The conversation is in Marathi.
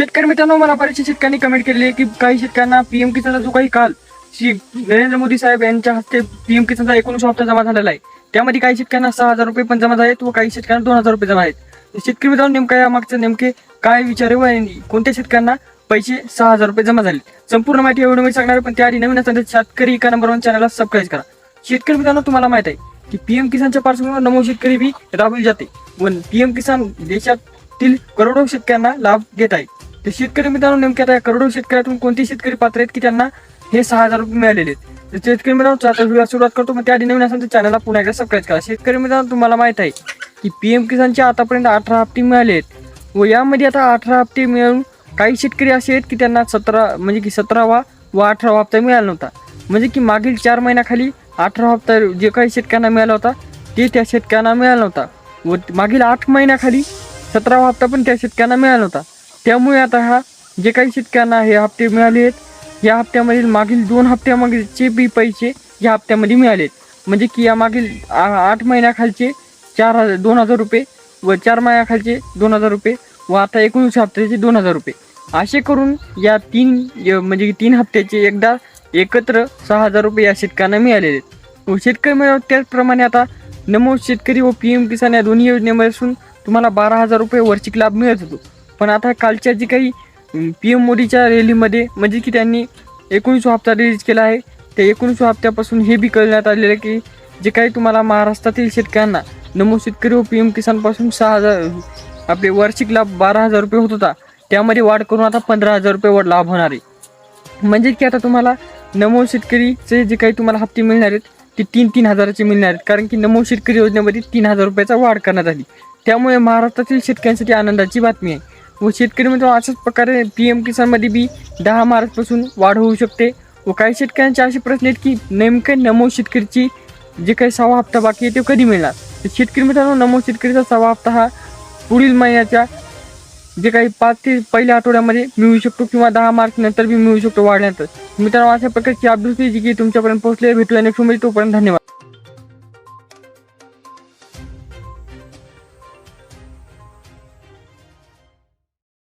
शेतकरी मित्रांनो मला बऱ्याचशा शेतकऱ्यांनी कमेंट केलेली आहे की काही शेतकऱ्यांना पीएम किसानचा जो काही काल श्री नरेंद्र मोदी साहेब यांच्या हस्ते पीएम किसानचा एकोणीस हप्ता जमा झालेला आहे. त्यामध्ये काही शेतकऱ्यांना सहा हजार रुपये पण जमा झालेत व काही शेतकऱ्यांना दोन हजार रुपये जमा आहेत. शेतकरी मित्रांनो नेमका या मागचं नेमके काय विचार यांनी कोणत्या शेतकऱ्यांना पैसे सहा हजार रुपये जमा झाले संपूर्ण माहिती एवढं मी सांगणार पण त्याआधी नवीन असताना शेतकरी एका नंबर वन चॅनलला सबस्क्राईब करा. शेतकरी मित्रांनो तुम्हाला माहीत आहे की पीएम किसानच्या पार्श्वभूमीवर नमो शेतकरी बी राबवली जाते. व पीएम किसान देशातील करोडो शेतकऱ्यांना लाभ घेत आहे. ते शेतकरी मित्रांनो नेमके आता या करोडो शेतकऱ्यातून कोणते शेतकरी पात्र आहेत की त्यांना हे सहा हजार रुपये मिळालेले आहेत? तर शेतकरी मित्रांनो आता सुरुवात करतो. मग त्याआधी नवीन असेल तर चॅनलला पुन्हा एकदा सबस्क्राईब करा. शेतकरी मित्रांनो तुम्हाला माहीत आहे की पीएम किसानचे आतापर्यंत अठरा हप्ते मिळाले आहेत. व यामध्ये आता अठरा हप्ते मिळून काही शेतकरी असे आहेत की त्यांना सतरा म्हणजे की सतरावा व अठरावा हप्ता मिळाला नव्हता. म्हणजे की मागील चार महिन्याखाली अठरा हप्ता जे काही शेतकऱ्यांना मिळाला होता ते त्या शेतकऱ्यांना मिळाला नव्हता. व मागील आठ महिन्याखाली सतरावा हप्ता पण त्या शेतकऱ्यांना मिळाला नव्हता. त्यामुळे आता हा जे काही शेतकऱ्यांना हे हप्ते मिळाले आहेत या हप्त्यामधील मागील दोन हप्त्यामागीलचे बी पैसे या हप्त्यामध्ये मिळाले आहेत. म्हणजे की या मागील आठ महिन्याखालचे चार हजार दोन हजार रुपये व चार महिन्याखालचे दोन हजार रुपये व आता एकोणीस हप्त्याचे दोन हजार रुपये. असे करून या तीन य- म्हणजे तीन हप्त्याचे एकदा एकत्र सहा हजार रुपये या शेतकऱ्यांना मिळालेले आहेत. व शेतकरी मिळाले त्याचप्रमाणे आता नमो शेतकरी व पी एम किसान या दोन्ही योजनेमध्ये असून तुम्हाला बारा हजार रुपये वार्षिक लाभ मिळत होतो. पण आता कालच्या जी काही पी एम मोदीच्या रॅलीमध्ये म्हणजे की त्यांनी एकोणीस हप्ता रिलीज केला आहे त्या एकोणीस हप्त्यापासून हे बी कळण्यात आलेलं आहे की जे काही तुम्हाला महाराष्ट्रातील शेतकऱ्यांना नमो शेतकरी व पी एम किसानपासून सहा हजार आपले वार्षिक लाभ बारा हजार रुपये होत होता त्यामध्ये वाढ करून आता पंधरा हजार रुपये वर लाभ होणार आहे. म्हणजे की आता तुम्हाला नमो शेतकरीचे जे काही तुम्हाला हप्ते मिळणार आहेत ते तीन तीन हजाराचे मिळणार आहेत कारण की नमो शेतकरी योजनेमध्ये तीन हजार रुपयाचा वाढ करण्यात आली. त्यामुळे महाराष्ट्रातील शेतकऱ्यांसाठी आनंदाची बातमी आहे. व शेतकरी मित्र अशाच प्रकारे पी एम किसानमध्ये बी दहा मार्चपासून वाढ होऊ शकते. व काही शेतकऱ्यांचे असे प्रश्न आहेत की नेमके नमो शेतकरीची जे काही सहावा हप्ता बाकी आहे ते कधी मिळणार? तर शेतकरी मित्रांनो नमो शेतकरीचा सहावा हप्ता हा पुढील महिन्याच्या जे काही पाच ते पहिल्या आठवड्यामध्ये मिळू शकतो किंवा दहा मार्च नंतर बी मिळू शकतो वाढल्यानंतर. मित्रांनो अशा प्रकारची अपडेट जी की तुमच्यापर्यंत पोहोचले भेटूया नेक्स्टमध्ये. तोपर्यंत धन्यवाद.